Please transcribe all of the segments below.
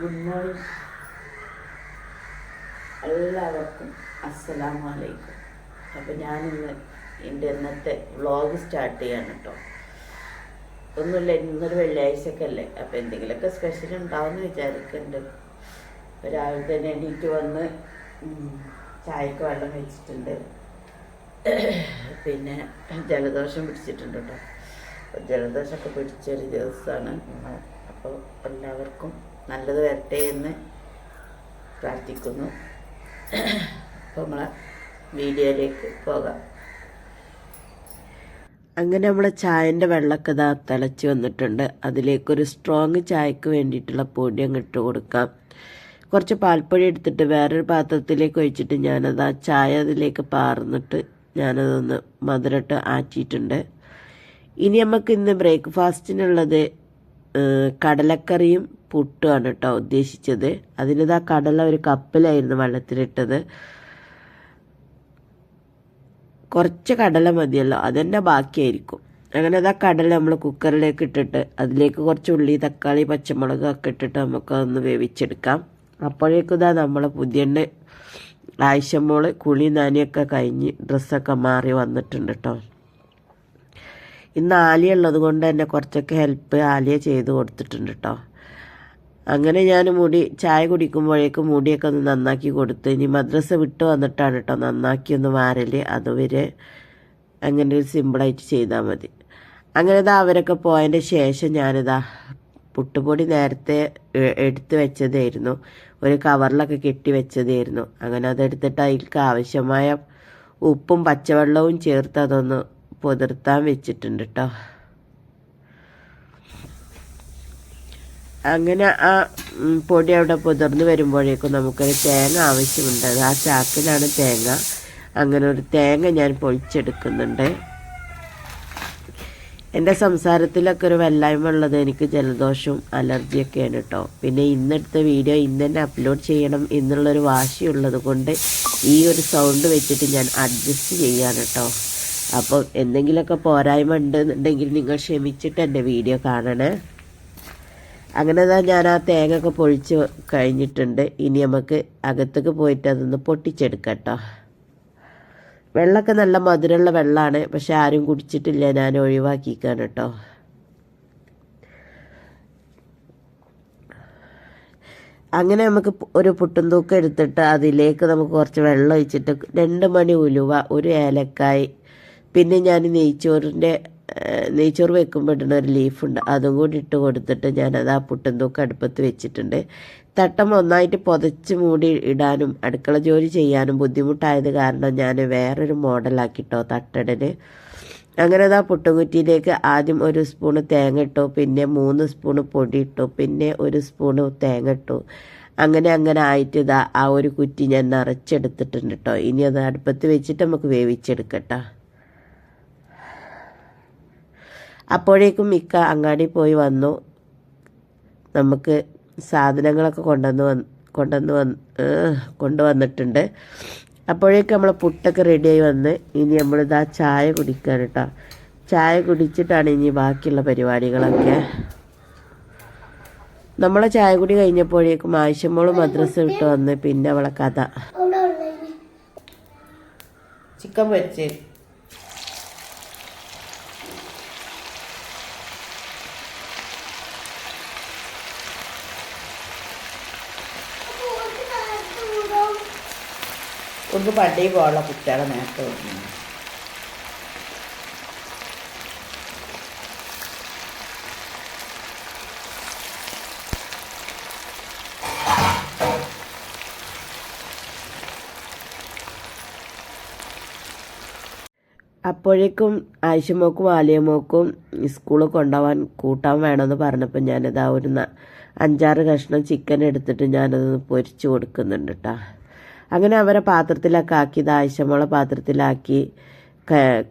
Good morning എല്ലാവർക്കും അസ്സലാമു അലൈക്കും. അപ്പോൾ ഞാനിന്ന് എന്റെ ഇന്നത്തെ വ്ളോഗ് സ്റ്റാർട്ട് ചെയ്യാണ് കേട്ടോ ഒന്നുമില്ല ഇന്നൊരു വെള്ളിയാഴ്ചയൊക്കെ അല്ലേ അപ്പോൾ എന്തെങ്കിലുമൊക്കെ സ്പെഷ്യൽ ഉണ്ടാവുമെന്ന് വിചാരിക്കുന്നുണ്ട് രാവിലെ തന്നെ എണീറ്റ് വന്ന് ചായക്ക് വെള്ളം വെച്ചിട്ടുണ്ട്. പിന്നെ ജലദോഷം പിടിച്ചിട്ടുണ്ട് കേട്ടോ ജലദോഷമൊക്കെ പിടിച്ചൊരു ദിവസമാണ്. അപ്പോൾ എല്ലാവർക്കും നല്ലത് വരട്ടെ എന്ന് പ്രാർത്ഥിക്കുന്നു. അപ്പോൾ നമ്മളെ വീഡിയോയിലേക്ക് പോകാം. അങ്ങനെ നമ്മളെ ചായന്റെ വെള്ളമൊക്കെ ഇതാ തിളച്ച് വന്നിട്ടുണ്ട്. അതിലേക്കൊരു സ്ട്രോങ് ചായക്ക് വേണ്ടിയിട്ടുള്ള പൊടി അങ്ങ് ഇട്ട് കൊടുക്കാം. കുറച്ച് പാൽപ്പൊടി എടുത്തിട്ട് വേറൊരു പാത്രത്തിലേക്ക് ഒഴിച്ചിട്ട് ഞാനത് ആ ചായ അതിലേക്ക് പാർന്നിട്ട് ഞാനതൊന്ന് മധുരട്ട് ആറ്റിയിട്ടുണ്ട്. ഇനി നമുക്ക് ഇന്ന് ബ്രേക്ക്ഫാസ്റ്റിനുള്ളത് കടലക്കറിയും പുട്ടുമാണ് കേട്ടോ ഉദ്ദേശിച്ചത്. അതിനിതാ കടല ഒരു കപ്പിലായിരുന്നു വെള്ളത്തിലിട്ടത്. കുറച്ച് കടല മതിയല്ലോ അതന്നെ ബാക്കിയായിരിക്കും. അങ്ങനെ അതാ കടല നമ്മൾ കുക്കറിലേക്ക് ഇട്ടിട്ട് അതിലേക്ക് കുറച്ച് ഉള്ളി തക്കാളി പച്ചമുളക് ഒക്കെ ഇട്ടിട്ട് നമുക്ക് അതൊന്ന് വേവിച്ചെടുക്കാം. അപ്പോഴേക്കും ഇതാ നമ്മൾ പുതിയണ്ണ ആയിഷമോൾ കുളി നാനിയൊക്കെ കഴിഞ്ഞ് ഡ്രസ്സൊക്കെ മാറി വന്നിട്ടുണ്ട് കേട്ടോ. ഇന്ന് ആലിയ ഉള്ളത് കൊണ്ട് തന്നെ കുറച്ചൊക്കെ ഹെൽപ്പ് ആലിയ ചെയ്ത് കൊടുത്തിട്ടുണ്ട് കേട്ടോ അങ്ങനെ ഞാൻ മുടി ചായ കുടിക്കുമ്പോഴേക്കും മുടിയൊക്കെ ഒന്ന് നന്നാക്കി കൊടുത്ത് ഇനി മദ്രസ വിട്ട് വന്നിട്ടാണ് കേട്ടോ നന്നാക്കി ഒന്ന് വാരൽ അതുവരെ അങ്ങനെ ഒരു സിമ്പിളായിട്ട് ചെയ്താൽ മതി. അങ്ങനെ ഇതാ അവരൊക്കെ പോയതിന്റെ ശേഷം ഞാനിതാ പുട്ടുപൊടി നേരത്തെ എടുത്തു വെച്ചതായിരുന്നു. ഒരു കവറിലൊക്കെ കെട്ടി വെച്ചതായിരുന്നു. അങ്ങനെ അതെടുത്തിട്ട് അതിൽക്ക് ആവശ്യമായ ഉപ്പും പച്ചവെള്ളവും ചേർത്ത് അതൊന്ന് പുതിർത്താൻ വെച്ചിട്ടുണ്ട് കേട്ടോ അങ്ങനെ ആ പൊടി അവിടെ പുതിർന്ന് വരുമ്പോഴേക്കും നമുക്കൊരു തേങ്ങ ആവശ്യമുണ്ട്. ആ ചാക്കിലാണ് തേങ്ങ. അങ്ങനെ ഒരു തേങ്ങ ഞാൻ പൊളിച്ചെടുക്കുന്നുണ്ട്. എന്റെ സംസാരത്തിലൊക്കെ ഒരു വെല്ലായ്മ ഉള്ളത് എനിക്ക് ജലദോഷവും അലർജിയൊക്കെയാണ് കേട്ടോ പിന്നെ ഇന്നെടുത്ത വീഡിയോ ഇന്ന് തന്നെ അപ്ലോഡ് ചെയ്യണം എന്നുള്ളൊരു വാശിയുള്ളത് കൊണ്ട് ഈ ഒരു സൗണ്ട് വെച്ചിട്ട് ഞാൻ അഡ്ജസ്റ്റ് ചെയ്യാണ് കേട്ടോ അപ്പോൾ എന്തെങ്കിലുമൊക്കെ പോരായ്മ ഉണ്ടെന്നുണ്ടെങ്കിൽ നിങ്ങൾ ക്ഷമിച്ചിട്ട് എന്റെ വീഡിയോ കാണണേ. അങ്ങനെ തന്നെ ഞാൻ ആ തേങ്ങ ഒക്കെ പൊഴിച്ച് കഴിഞ്ഞിട്ടുണ്ട്. ഇനി നമുക്ക് അകത്തേക്ക് പോയിട്ട് അതൊന്ന് പൊട്ടിച്ചെടുക്കട്ടോ. കേട്ടോ വെള്ളമൊക്കെ നല്ല മധുരമുള്ള വെള്ളമാണ്. പക്ഷെ ആരും കുടിച്ചിട്ടില്ല. ഞാൻ ഒഴിവാക്കിക്കാണ് കേട്ടോ. അങ്ങനെ നമുക്ക് ഒരു പുട്ടും തൂക്കം എടുത്തിട്ട് അതിലേക്ക് നമുക്ക് കുറച്ച് വെള്ളം ഒഴിച്ചിട്ട് രണ്ട് മണി ഉലുവ ഒരു ഏലക്കായ് പിന്നെ ഞാൻ നെയ്ച്ചോറിന്റെ നെയ്ച്ചോറ് വെക്കുമ്പോൾ ഇടുന്ന ഒരു ലീഫുണ്ട് അതും കൂടി ഇട്ട് കൊടുത്തിട്ട് ഞാനത് ആ പുട്ടും തൂക്കം അടുപ്പത്ത് വെച്ചിട്ടുണ്ട്. തട്ടം ഒന്നായിട്ട് പുതച്ച് മൂടി ഇടാനും അടുക്കള ജോലി ചെയ്യാനും ബുദ്ധിമുട്ടായത് കാരണം ഞാൻ വേറൊരു മോഡലാക്കിട്ടോ തട്ടടന് അങ്ങനെ അത് ആ പുട്ടുകുറ്റിയിലേക്ക് ആദ്യം ഒരു സ്പൂണ് തേങ്ങ ഇട്ടു പിന്നെ മൂന്ന് സ്പൂണ് പൊടി ഇട്ടു പിന്നെ ഒരു സ്പൂണ് തേങ്ങ ഇട്ടു. അങ്ങനെ അങ്ങനെ ആയിട്ട് ഇതാ ആ ഒരു കുറ്റി ഞാൻ നിറച്ചെടുത്തിട്ടുണ്ട് കേട്ടോ ഇനി അത് അടുപ്പത്ത് വെച്ചിട്ട് നമുക്ക് വേവിച്ചെടുക്കട്ടോ അപ്പോഴേക്കും മിക്ക അങ്ങാടി പോയി വന്നു. നമുക്ക് സാധനങ്ങളൊക്കെ കൊണ്ടുവന്ന് വന്ന് കൊണ്ടുവന്ന് വന്ന് കൊണ്ടുവന്നിട്ടുണ്ട്. അപ്പോഴേക്കും നമ്മൾ പുട്ടൊക്കെ റെഡിയായി വന്ന് ഇനി നമ്മളിതാ ചായ കുടിക്കാൻ കേട്ടോ. ചായ കുടിച്ചിട്ടാണ് ഇനി ബാക്കിയുള്ള പരിപാടികളൊക്കെ. നമ്മളെ ചായ കുടി കഴിഞ്ഞപ്പോഴേക്കും ആവശ്യമോൾ മദ്രസ വിട്ട് വന്ന് പിന്നെ അവളെ കഥ. ചിക്കൻ പൊരിച്ച്. ഒന്ന് പള്ളിയിൽ പോകാനുള്ള കുട്ടികളെ നേരത്തെ വിടുന്നു അപ്പോഴേക്കും ആയിഷമോക്കും ആലിയമോക്കും സ്കൂളിൽ കൊണ്ടുപോകാൻ കൂട്ടാൻ വേണമെന്ന് പറഞ്ഞപ്പോൾ ഞാനിതാ ഒരു അഞ്ചാറ് കഷ്ണം ചിക്കൻ എടുത്തിട്ട് ഞാനത് പൊരിച്ചു കൊടുക്കുന്നുണ്ട് കേട്ടോ അങ്ങനെ അവരെ പാത്രത്തിലൊക്കെ ആക്കി ഇത് ആയിഷമോളെ പാത്രത്തിലാക്കി.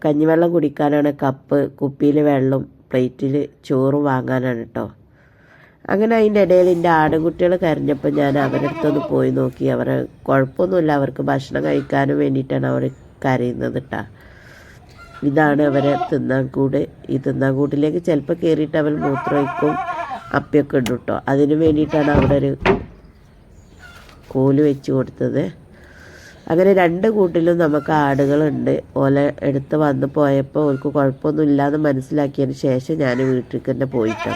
കഞ്ഞിവെള്ളം കുടിക്കാനാണ് കപ്പ് കുപ്പിയിൽ വെള്ളം പ്ലേറ്റിൽ ചോറ് വാങ്ങാനാണ് കേട്ടോ അങ്ങനെ അതിന്റെ ഇടയിൽ എന്റെ ആടുകുട്ടികൾ കരഞ്ഞപ്പോൾ ഞാൻ അവരുടെ അടുത്തൊന്ന് പോയി നോക്കി. അവരെ കുഴപ്പമൊന്നുമില്ല അവർക്ക് ഭക്ഷണം കഴിക്കാനും വേണ്ടിയിട്ടാണ് അവർ കരയുന്നത് കേട്ടോ ഇതാണ് അവരെ തിന്നാൻകൂട് ഈ തിന്നാൻകൂട്ടിലേക്ക് ചിലപ്പോൾ കയറിയിട്ട് അവർ മൂത്രമൊഴിക്കും അപ്പിയൊക്കെ ഉണ്ട് കേട്ടോ അതിന് വേണ്ടിയിട്ടാണ് അവിടെ ഒരു കോൽ വെച്ച് കൊടുത്തത്. അങ്ങനെ രണ്ട് കൂട്ടിലും നമുക്ക് ആടുകളുണ്ട്. ഓല എടുത്ത് വന്ന് പോയപ്പോൾ ഓർക്ക് കുഴപ്പമൊന്നും ഇല്ലാന്ന് മനസ്സിലാക്കിയതിന് ശേഷം ഞാൻ വീട്ടിലേക്ക് തന്നെ പോയിട്ടോ.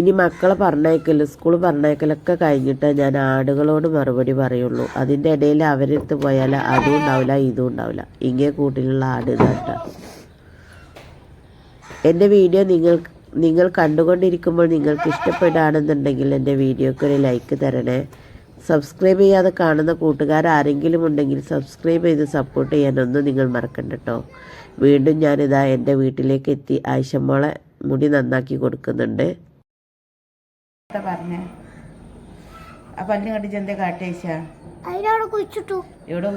ഇനി മക്കളെ പറഞ്ഞയക്കലും സ്കൂൾ പറഞ്ഞയക്കലൊക്കെ കഴിഞ്ഞിട്ട് ഞാൻ ആടുകളോട് മറുപടി പറയുള്ളൂ. അതിന്റെ ഇടയിൽ അവരെടുത്ത് പോയാൽ അതും ഉണ്ടാവില്ല ഇതും ഉണ്ടാവില്ല. ഇങ്ങേ കൂട്ടിലുള്ള ആട് ഇതാട്ട എന്റെ വീഡിയോ നിങ്ങൾ നിങ്ങൾ കണ്ടുകൊണ്ടിരിക്കുമ്പോൾ നിങ്ങൾക്ക് ഇഷ്ടപ്പെടുകയാണെന്നുണ്ടെങ്കിൽ എന്റെ വീഡിയോക്ക് ഒരു ലൈക്ക് തരണേ. സബ്സ്ക്രൈബ് ചെയ്യാതെ കാണുന്ന കൂട്ടുകാർ ആരെങ്കിലും ഉണ്ടെങ്കിൽ സബ്സ്ക്രൈബ് ചെയ്ത് സപ്പോർട്ട് ചെയ്യാനൊന്നും നിങ്ങൾ മറക്കണ്ട കേട്ടോ വീണ്ടും ഞാനിതാ എന്റെ വീട്ടിലേക്ക് എത്തി. ആയിഷമ്മോളെ മുടി നന്നാക്കി കൊടുക്കുന്നുണ്ട്. പറഞ്ഞേ? ആ പല്ല് കണ്ടിച്ച് എന്താ കാട്ടേച്ച അതിനവിടെ കുഴിച്ചിട്ടു എവിടെ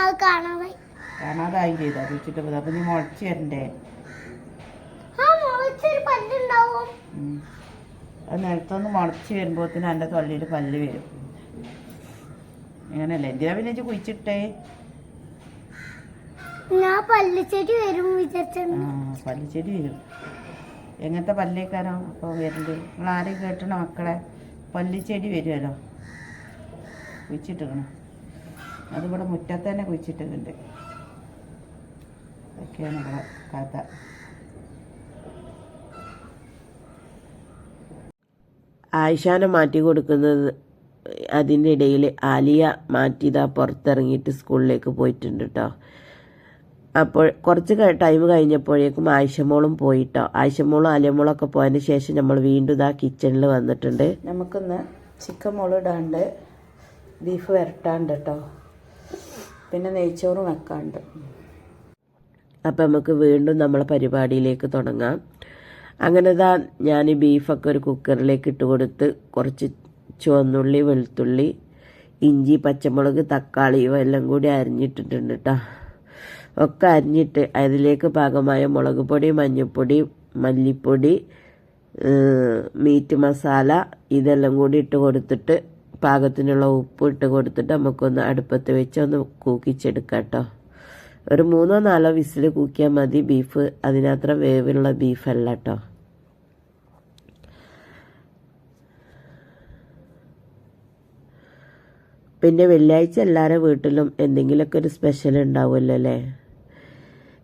അത് കാണാതായി. ചെയ്താ. കുഴിച്ചിട്ട് അപ്പൊ നീ മുളച്ചു വരണ്ടേ ആ മുളച്ചൊരു പല്ലുണ്ടാവും ഉം. അത് നിലത്തൊന്ന് മുളച്ച് വരുമ്പോഴത്തേന് എന്റെ തൊള്ളിയിൽ പല്ല് വരും. ഇങ്ങനല്ലേ എന്തിനാ പിന്നെ ഇജ്ജ് കുഴിച്ചിട്ടേ? ഞാൻ പല്ലിച്ചെടി വരും വിചാരിച്ചു ആ പല്ലിച്ചെടി വരും. എങ്ങനത്തെ പല്ലേക്കാരോ അപ്പോൾ വരണ്ട്. നിങ്ങൾ ആരെയും കേട്ടണ മക്കളെ? പല്ലിച്ചെടി വരുമല്ലോ. കുഴിച്ചിട്ടിക്കണം അതിവിടെ മുറ്റത്ത് തന്നെ കുഴിച്ചിട്ടിട്ടുണ്ട്. അതൊക്കെയാണ് ഇവിടെ കഥ. ആയിഷാനെ മാറ്റി കൊടുക്കുന്നത് അതിന്റെ ഇടയിൽ ആലിയ മാറ്റിയതാ പുറത്തിറങ്ങിയിട്ട് സ്കൂളിലേക്ക് പോയിട്ടുണ്ട് കേട്ടോ അപ്പോൾ കുറച്ച് ടൈം കഴിഞ്ഞപ്പോഴേക്കും ആയിഷമോളും പോയിട്ടോ ആയിഷമോളും ആലിയമോളും ഒക്കെ പോയതിന് ശേഷം നമ്മൾ വീണ്ടും ഇതാ കിച്ചണിൽ വന്നിട്ടുണ്ട്. നമുക്കൊന്ന് ചിക്കൻ മുളകിടാണ്ട് ബീഫ് വരട്ടാണ്ട് കേട്ടോ പിന്നെ നെയ്ച്ചോറും വെക്കാണ്ട്. അപ്പം നമുക്ക് വീണ്ടും നമ്മളെ പരിപാടിയിലേക്ക് തുടങ്ങാം. അങ്ങനെ താ ഞാൻ ബീഫൊക്കെ ഒരു കുക്കറിലേക്ക് ഇട്ട് കൊടുത്ത് കുറച്ച് ചുവന്നുള്ളി വെളുത്തുള്ളി ഇഞ്ചി പച്ചമുളക് തക്കാളി എല്ലാം കൂടി അരിഞ്ഞിട്ടിട്ടുണ്ട് കേട്ടോ ഒക്കെ അരിഞ്ഞിട്ട് അതിലേക്ക് പാകമായ മുളക് പൊടി മഞ്ഞൾപ്പൊടി മല്ലിപ്പൊടി മീറ്റ് മസാല ഇതെല്ലാം കൂടി ഇട്ട് കൊടുത്തിട്ട് പാകത്തിനുള്ള ഉപ്പ് ഇട്ട് കൊടുത്തിട്ട് നമുക്കൊന്ന് അടുപ്പത്ത് വെച്ച് ഒന്ന് കൂക്കിച്ചെടുക്കാം കേട്ടോ ഒരു മൂന്നോ നാലോ വിസിൽ കൂക്കിയാൽ മതി ബീഫ്. അതിനത്ര വേവുള്ള ബീഫല്ല കേട്ടോ പിന്നെ വെള്ളിയാഴ്ച എല്ലാവരുടെ വീട്ടിലും എന്തെങ്കിലുമൊക്കെ ഒരു സ്പെഷ്യൽ ഉണ്ടാവുമല്ലോ അല്ലേ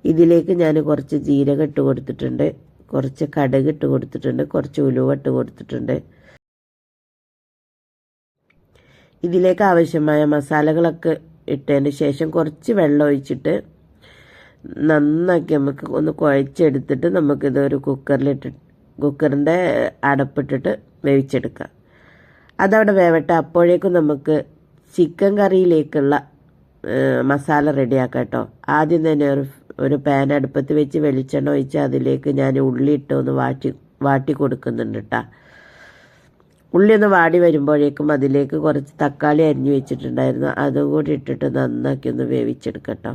ഇതിലേക്ക് ഞാൻ കുറച്ച് ജീരകം ഇട്ട് കൊടുത്തിട്ടുണ്ട്. കുറച്ച് കടുക് ഇട്ട് കൊടുത്തിട്ടുണ്ട്. കുറച്ച് ഉലുവ ഇട്ട് കൊടുത്തിട്ടുണ്ട്. ഇതിലേക്ക് ആവശ്യമായ മസാലകളൊക്കെ ഇട്ടതിന് ശേഷം കുറച്ച് വെള്ളം ഒഴിച്ചിട്ട് നന്നാക്കി നമുക്ക് ഒന്ന് കുഴച്ചെടുത്തിട്ട് നമുക്കിത് ഒരു കുക്കറിലിട്ട് കുക്കറിന്റെ അടപ്പിട്ടിട്ട് വേവിച്ചെടുക്കാം. അതവിടെ വേവട്ടെ. അപ്പോഴേക്കും നമുക്ക് ചിക്കൻ കറിയിലേക്കുള്ള മസാല റെഡിയാക്കാം കേട്ടോ. ആദ്യം തന്നെ ഒരു ഒരു പാൻ അടുപ്പത്ത് വെച്ച് വെളിച്ചെണ്ണ ഒഴിച്ച് അതിലേക്ക് ഞാൻ ഉള്ളി ഇട്ട് ഒന്ന് വാട്ടി വാട്ടി കൊടുക്കുന്നുണ്ട് കേട്ടോ ഉള്ളി ഒന്ന് വാടി വരുമ്പോഴേക്കും അതിലേക്ക് കുറച്ച് തക്കാളി അരിഞ്ഞു വെച്ചിട്ടുണ്ടായിരുന്നു. അതും കൂടി ഇട്ടിട്ട് നന്നാക്കി ഒന്ന് വേവിച്ചെടുക്കട്ടോ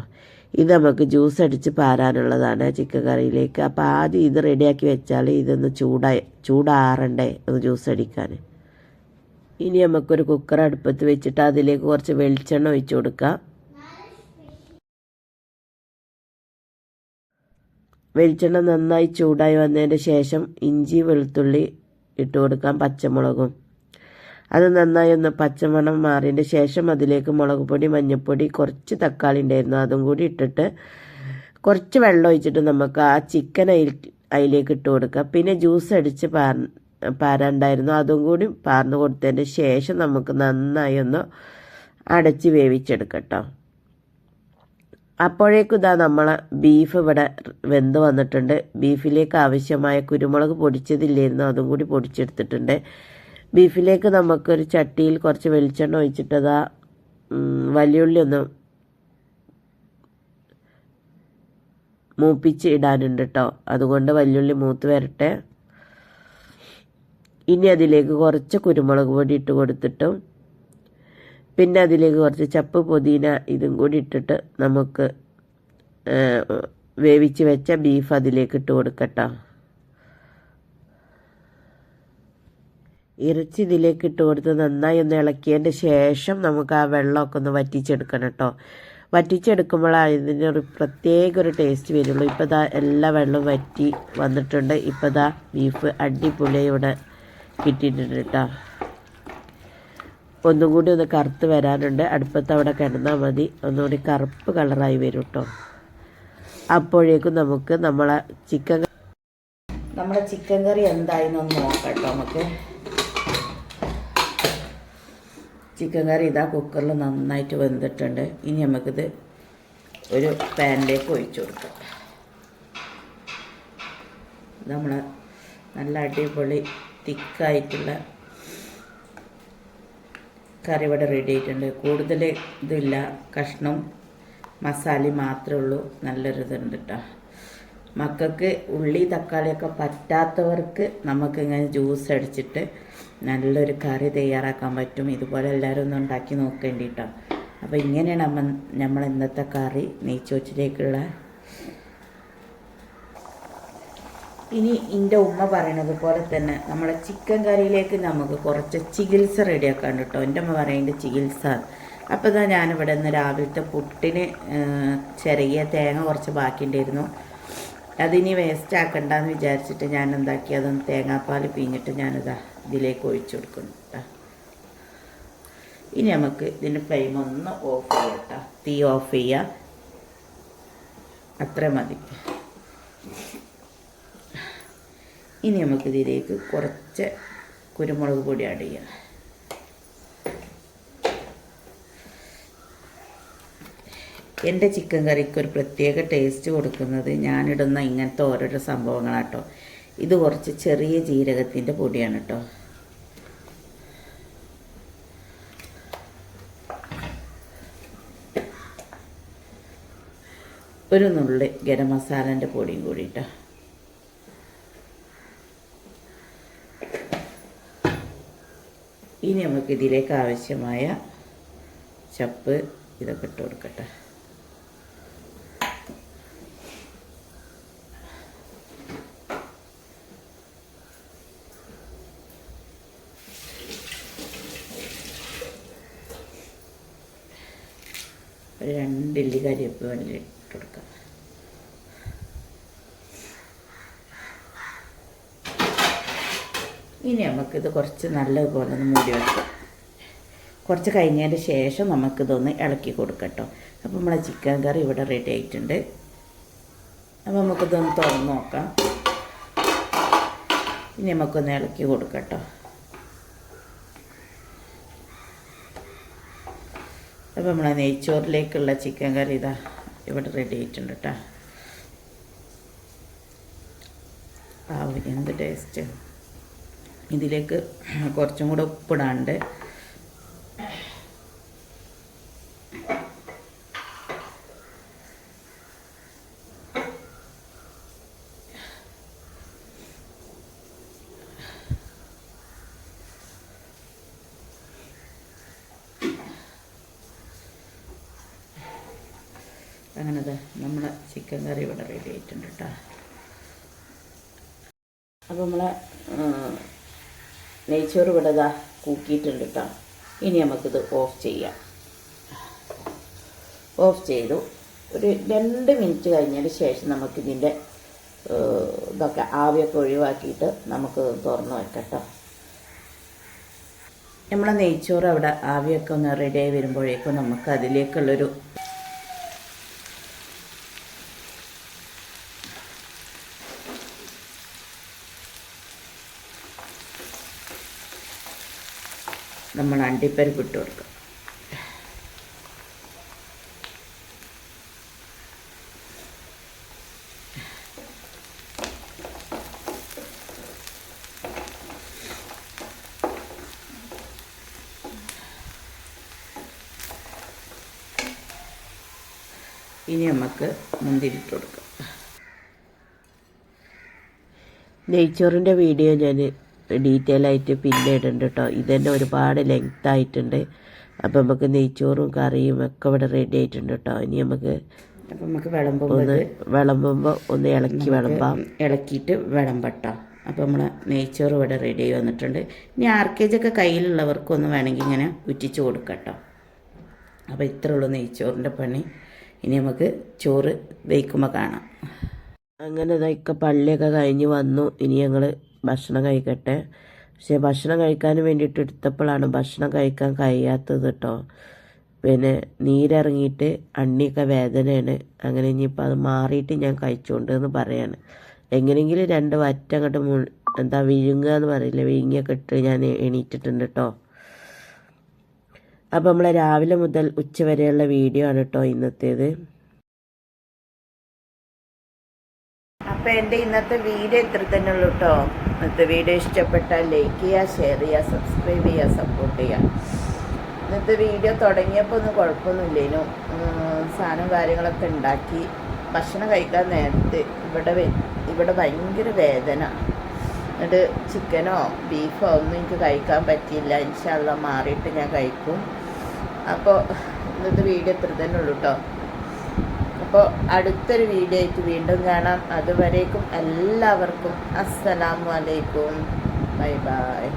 ഇത് നമുക്ക് ജ്യൂസ് അടിച്ച് പാരാനുള്ളതാണ് ചിക്കൻ കറിയിലേക്ക് അപ്പോൾ ആദ്യം ഇത് റെഡിയാക്കി വെച്ചാൽ ഇതൊന്ന് ചൂടായി ചൂടാറണ്ടേ ഒന്ന് ജ്യൂസ് അടിക്കാൻ ഇനി നമുക്കൊരു കുക്കർ അടുപ്പത്ത് വെച്ചിട്ട് അതിലേക്ക് കുറച്ച് വെളിച്ചെണ്ണ ഒഴിച്ചു കൊടുക്കാം. വെളിച്ചെണ്ണ നന്നായി ചൂടായി വന്നതിന്റെ ശേഷം ഇഞ്ചി വെളുത്തുള്ളി ഇട്ട് കൊടുക്കാം പച്ചമുളകും. അത് നന്നായി ഒന്ന് പച്ചമണം മാറിയതിന്റെ ശേഷം അതിലേക്ക് മുളക് പൊടി മഞ്ഞൾപ്പൊടി കുറച്ച് തക്കാളി ഉണ്ടായിരുന്നു. അതും കൂടി ഇട്ടിട്ട് കുറച്ച് വെള്ളം ഒഴിച്ചിട്ട് നമുക്ക് ആ ചിക്കൻ അതിൽ അതിലേക്ക് ഇട്ട് കൊടുക്കുക പിന്നെ ജ്യൂസ് അടിച്ച് പാർ പാരണ്ടായിരുന്നു. അതും കൂടി പാർന്ന് കൊടുത്തതിന് ശേഷം നമുക്ക് നന്നായി ഒന്ന് അടച്ച് വേവിച്ചെടുക്കട്ടോ. അപ്പോഴേക്കും ഇതാ നമ്മളെ ബീഫ് ഇവിടെ വെന്ത് വന്നിട്ടുണ്ട്. ബീഫിലേക്ക് ആവശ്യമായ കുരുമുളക് പൊടിച്ചതില്ലായിരുന്നു. അതും കൂടി പൊടിച്ചെടുത്തിട്ടുണ്ട്. ബീഫിലേക്ക് നമുക്കൊരു ചട്ടിയിൽ കുറച്ച് വെളിച്ചെണ്ണ ഒഴിച്ചിട്ടതാ വലിയുള്ളി ഒന്ന് മൂപ്പിച്ച് ഇടാനുണ്ട് കേട്ടോ അതുകൊണ്ട് വലിയുള്ളി മൂത്ത് വരട്ടെ. ഇനി അതിലേക്ക് കുറച്ച് കുരുമുളക് പൊടി ഇട്ട് കൊടുത്തിട്ടും പിന്നെ അതിലേക്ക് കുറച്ച് ചപ്പ് പുതിന ഇതും കൂടി ഇട്ടിട്ട് നമുക്ക് വേവിച്ച് വെച്ച ബീഫ് അതിലേക്ക് ഇട്ട് കൊടുക്കട്ടോ. ഇറച്ചി ഇതിലേക്ക് ഇട്ട് കൊടുത്ത് നന്നായി ഒന്ന് ഇളക്കിയതിന്റെ ശേഷം നമുക്ക് ആ വെള്ളമൊക്കെ ഒന്ന് വറ്റിച്ചെടുക്കണം കേട്ടോ. വറ്റിച്ചെടുക്കുമ്പോഴാണ് ഒരു പ്രത്യേക ഒരു ടേസ്റ്റ് വരുള്ളൂ. ഇപ്പോൾ ദാ എല്ലാ വെള്ളവും വറ്റി വന്നിട്ടുണ്ട്. ഇപ്പോൾ ദാ ബീഫ് അടിപൊളി ഇവിടെ കിട്ടിയിട്ടുണ്ട് കേട്ടോ. ഒന്നും കൂടി ഒന്ന് കറുത്ത് വരാനുണ്ട്. അടുപ്പത്ത് അവിടെ കിടന്നാൽ മതി. ഒന്നുകൂടി കറുപ്പ് കളറായി വരും കേട്ടോ. അപ്പോഴേക്കും നമുക്ക് നമ്മളെ ചിക്കൻ നമ്മുടെ ചിക്കൻ കറി എന്തായെന്നൊന്ന് നോക്കാം കേട്ടോ നമുക്ക്. ചിക്കൻ കറി ഇതാ കുക്കറിൽ നന്നായിട്ട് വെന്തിട്ടുണ്ട്. ഇനി നമുക്കിത് ഒരു പാനിലേക്ക് ഒഴിച്ചു കൊടുക്കാം. നമ്മൾ നല്ല അടിപൊളി തിക്കായിട്ടുള്ള കറി ഇവിടെ റെഡി ആയിട്ടുണ്ട്. കൂടുതൽ ഇതില്ല. കഷ്ണം മസാല മാത്രമേ ഉള്ളൂ. നല്ലൊരു ഇതുണ്ട് കേട്ടോ മക്കൾക്ക് ഉള്ളി തക്കാളിയൊക്കെ പറ്റാത്തവർക്ക് നമുക്ക് ഇങ്ങനെ ജ്യൂസ് അടിച്ചിട്ട് നല്ലൊരു കറി തയ്യാറാക്കാൻ പറ്റും. ഇതുപോലെ എല്ലാവരും ഒന്ന് ഉണ്ടാക്കി നോക്കേണ്ടി കേട്ടോ അപ്പോൾ ഇങ്ങനെയാണ് നമ്മൾ നമ്മൾ ഇന്നത്തെ കറി നെയ്ച്ചോച്ചിലേക്കുള്ള ഇനി എന്റെ ഉമ്മ പറയണത് പോലെ തന്നെ നമ്മളെ ചിക്കൻ കറിയിലേക്ക് നമുക്ക് കുറച്ച് ചികിത്സ റെഡിയാക്കാൻ കേട്ടോ എന്റെ ഉമ്മ പറയേണ്ട ചികിത്സ. അപ്പോൾ ഇതാ ഞാനിവിടെ നിന്ന് രാവിലത്തെ പുട്ടിന് ചെറിയ തേങ്ങ കുറച്ച് ബാക്കിയുണ്ടായിരുന്നു. അതിനി വേസ്റ്റ് ആക്കണ്ടെന്ന് വിചാരിച്ചിട്ട് ഞാൻ എന്താക്കി അതൊന്ന് തേങ്ങാപ്പാൽ പിഞ്ഞിട്ട് ഞാനിതാ ഇതിലേക്ക് ഒഴിച്ചു കൊടുക്കുന്നു ഇനി നമുക്ക് ഇതിന്റെ ഫ്ലെയിം ഒന്ന് ഓഫ് ചെയ്യാം കേട്ടോ തീ ഓഫ് ചെയ്യാം. അത്ര മതി. ഇനി നമുക്ക് ഇതിലേക്ക് കുറച്ച് കുരുമുളക് പൊടി ആഡ് ചെയ്യാം. എന്റെ ചിക്കൻ കറിക്ക് ഒരു പ്രത്യേക ടേസ്റ്റ് കൊടുക്കുന്നത് ഞാനിടുന്ന ഇങ്ങനത്തെ ഓരോരോ സംഭവങ്ങളാട്ടോ ഇത് കുറച്ച് ചെറിയ ജീരകത്തിന്റെ പൊടിയാണ് കേട്ടോ ഒരു നുള്ളി ഗരം മസാലന്റെ പൊടിയും കൂടി കേട്ടോ ഇനി നമുക്ക് ഇതിലേക്ക് ആവശ്യമായ ചപ്പ് ഇതൊക്കെ ഇട്ട് കൊടുക്കട്ടെ ഒരു രണ്ട് ഇട്ട് കൊടുക്കാം ഇനി നമുക്കിത് കുറച്ച് നല്ലതുപോലെ ഒന്ന് മൂടി വെക്കാം. കുറച്ച് കഴിഞ്ഞതിന് ശേഷം നമുക്കിതൊന്ന് ഇളക്കി കൊടുക്കട്ടോ. അപ്പോൾ നമ്മളെ ചിക്കൻ കറി ഇവിടെ റെഡി ആയിട്ടുണ്ട്. അപ്പോൾ നമുക്കിതൊന്ന് തുറന്ന് നോക്കാം. ഇനി നമുക്കൊന്ന് ഇളക്കി കൊടുക്കട്ടോ. അപ്പോൾ നമ്മളെ നെയ്ച്ചോറിലേക്കുള്ള ചിക്കൻ കറി ഇതാ ഇവിടെ റെഡി ആയിട്ടുണ്ട് കേട്ടോ ആ എന്ത് ടേസ്റ്റ് ഇതിലേക്ക് കുറച്ചും കൂടെ ഉപ്പിടാണ്ട് അങ്ങനെ ദാ നമ്മളെ ചിക്കൻ കറി ഇവിടെ റെഡി ആയിട്ടുണ്ട് കേട്ടോ അപ്പോൾ നമ്മളെ ആ, നെയ്ച്ചോറ് ഇതാ കൂക്കിയിട്ടുണ്ട് കേട്ടോ ഇനി നമുക്കിത് ഓഫ് ചെയ്യാം. ഓഫ് ചെയ്തു. ഒരു രണ്ട് മിനിറ്റ് കഴിഞ്ഞതിന് ശേഷം നമുക്കിതിന്റെ ഇതൊക്കെ ആവിയൊക്കെ ഒഴിവാക്കിയിട്ട് നമുക്ക് തുറന്ന് വെക്കട്ടോ നമ്മളെ നെയ്ച്ചോറ് അവിടെ ആവിയൊക്കെ ഒന്ന് റെഡിയായി വരുമ്പോഴേക്കും നമുക്ക് അതിലേക്കുള്ളൊരു നമ്മൾ അണ്ടിപ്പരിപ്പ് ഇട്ട് കൊടുക്കും ഇനി നമുക്ക് മുന്തിരിട്ട് കൊടുക്കാം. നെയ്ച്ചോറിന്റെ വീഡിയോ ഞാൻ ഡീറ്റെയിൽ ആയിട്ട് പിന്നെ ഇടുന്നുണ്ട് കേട്ടോ ഇതന്നെ ഒരുപാട് ലെങ്ത് ആയിട്ടുണ്ട്. അപ്പോൾ നമുക്ക് നെയ്ച്ചോറും കറിയും ഒക്കെ ഇവിടെ റെഡി ആയിട്ടുണ്ട് കേട്ടോ ഇനി നമുക്ക് അപ്പം നമുക്ക് വിളമ്പുമ്പോൾ ഒന്ന് വിളമ്പുമ്പോൾ ഒന്ന് ഇളക്കി വിളമ്പാം. ഇളക്കിയിട്ട് വിളമ്പട്ടോ. അപ്പോൾ നമ്മൾ നെയ്ച്ചോറ് ഇവിടെ റെഡി ആയി വന്നിട്ടുണ്ട്. ഇനി ആർക്കേജൊക്കെ കയ്യിലുള്ളവർക്കൊന്ന് വേണമെങ്കിൽ ഇങ്ങനെ ഉറ്റിച്ച് കൊടുക്കട്ടോ. അപ്പോൾ ഇത്രേ ഉള്ളൂ നെയ്ച്ചോറിന്റെ പണി. ഇനി നമുക്ക് ചോറ് വെയ്ക്കുമ്പോൾ കാണാം. അങ്ങനെ ഇതൊക്കെ പള്ളിയൊക്കെ കഴിഞ്ഞ് വന്നു. ഇനി ഞങ്ങൾ ഭക്ഷണം കഴിക്കട്ടെ. പക്ഷേ ഭക്ഷണം കഴിക്കാൻ വേണ്ടിയിട്ട് എടുത്തപ്പോഴാണ് ഭക്ഷണം കഴിക്കാൻ കഴിയാത്തത് കേട്ടോ. പിന്നെ നീരിറങ്ങിയിട്ട് അണ്ണിയൊക്കെ വേദനയാണ്. അങ്ങനെ ഇനിയിപ്പോൾ അത് മാറിയിട്ട് ഞാൻ കഴിച്ചുകൊണ്ട് എന്ന് പറയാണ്. എങ്ങനെയെങ്കിലും രണ്ട് വറ്റ അങ്ങോട്ട് മു എന്താ വിഴുങ്ങുക എന്ന് പറയില്ല? വിഴുങ്ങിയൊക്കെ ഇട്ട് ഞാൻ എണീറ്റിട്ടുണ്ട് കേട്ടോ. അപ്പോൾ നമ്മൾ രാവിലെ മുതൽ ഉച്ച വരെയുള്ള വീഡിയോ ആണ് കേട്ടോ ഇന്നത്തേത്. അപ്പോൾ എന്റെ ഇന്നത്തെ വീഡിയോ ഇത്ര തന്നെ ഉള്ളൂ കേട്ടോ ഇന്നത്തെ വീഡിയോ ഇഷ്ടപ്പെട്ടാൽ ലൈക്ക് ചെയ്യുക ഷെയർ ചെയ്യുക സബ്സ്ക്രൈബ് ചെയ്യുക സപ്പോർട്ട് ചെയ്യുക ഇന്നത്തെ വീഡിയോ തുടങ്ങിയപ്പോൾ ഒന്നും കുഴപ്പമൊന്നുമില്ലേനു. സാധനവും സാധനം കാര്യങ്ങളൊക്കെ ഉണ്ടാക്കി. ഭക്ഷണം കഴിക്കാൻ നേരത്തെ ഇവിടെ ഇവിടെ ഭയങ്കര വേദന. എന്നിട്ട് ചിക്കനോ ബീഫോ ഒന്നും എനിക്ക് കഴിക്കാൻ പറ്റിയില്ല. ഇൻഷാല്ല മാറിയിട്ട് ഞാൻ കഴിക്കും. അപ്പോൾ ഇന്നത്തെ വീഡിയോ ഇത്ര തന്നെ ഉള്ളൂ കേട്ടോ അപ്പോൾ അടുത്തൊരു വീഡിയോ ആയിട്ട് വീണ്ടും കാണാം. അതുവരേക്കും എല്ലാവർക്കും അസ്സലാമു അലൈക്കും. Bye bye.